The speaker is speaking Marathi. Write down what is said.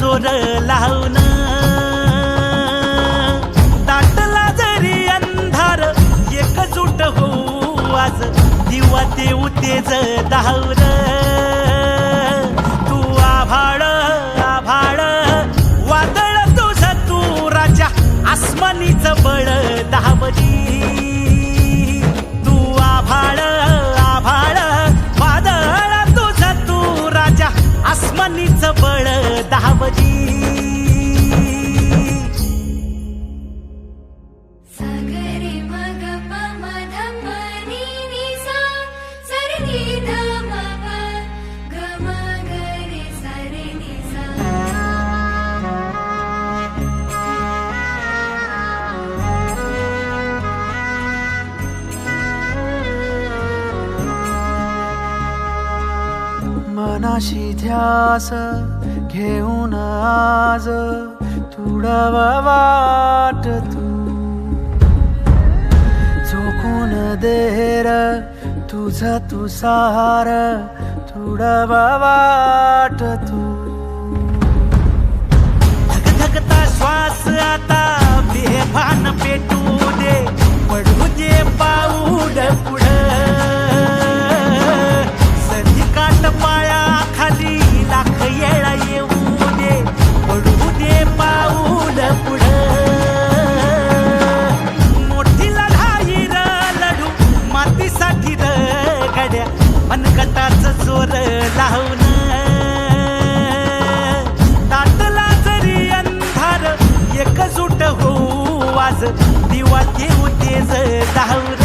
जोर लावून. दाटला जरी अंधार एकजूट हो आज. दिवा देऊ तेज धावर तू आभाळ आभाळ. वादळ तुझ तू राजा. आसमानीच बळ दावली मनाशी ध्यास घेऊन आज तुडव वाट तू. झोकून देर तुझ तुसार तुडवा वाट तू. थकता श्वास आता बेभान पेटू. तेज दिवा ते तेज धाव